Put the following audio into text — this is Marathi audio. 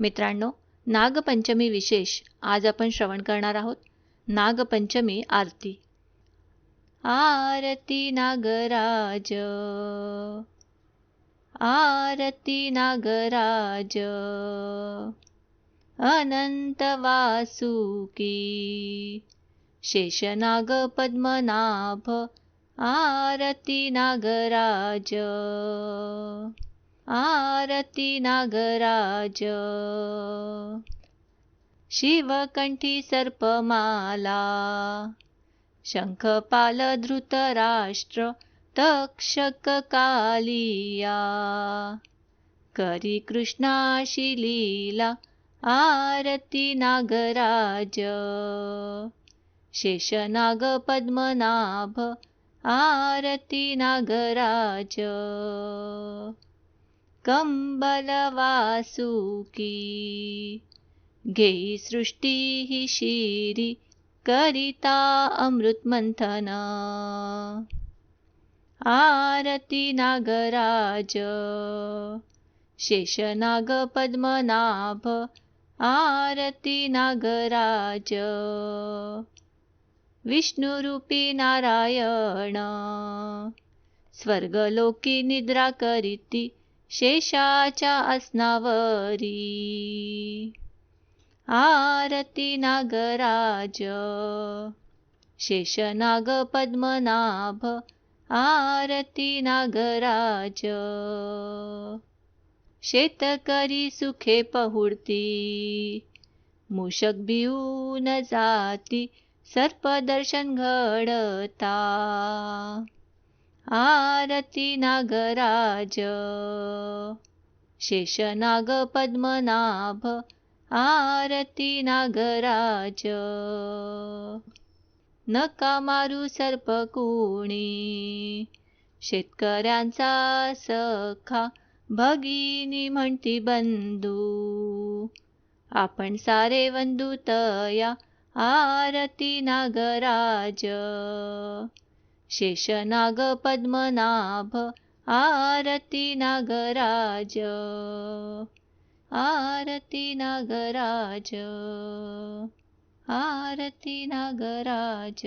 मित्रांनो नागपंचमी विशेष आज आपण श्रवण करणार आहोत. नागपंचमी आरती. आरती नागराज. आरती नागराज. अनंत वासुकी. शेषनाग पद्मनाभ. आरती नागराज. आरती नागराज। शिवकण्ठीसर्पमाला शङ्खपालधृतराष्ट्र तक्षककालिया करिकृष्णाशिलीला लीला आरती नागराज। शेषनाग पद्मनाभ आरतिनागराज कंबलवासुकी घेई सृष्टी ही शिरी करिता अमृतमंथन आरती नागराज। शेषनाग पद्मनाभ आरती नागराज। विष्णुरूपी नारायण। स्वर्गलोकी निद्रा करीती शेषाच्या आसनावरी आरती नागराज. शेषनाग पद्मनाभ. आरती नागराज. शेतकरी सुखे पहुडती. मूषक भिऊन जाती. सर्पदर्शन घडता. आरती नागराज. शेषनाग पद्मनाभ आरती नागराज. नका मारू सर्पकुणी शेतकऱ्यांचा सखा भगिनी म्हणती बंधू. आपण सारे बंधू तया आरती नागराज. शेषनाग पद्मनाभ आरती नागराज। आरती नागराज। आरती नागराज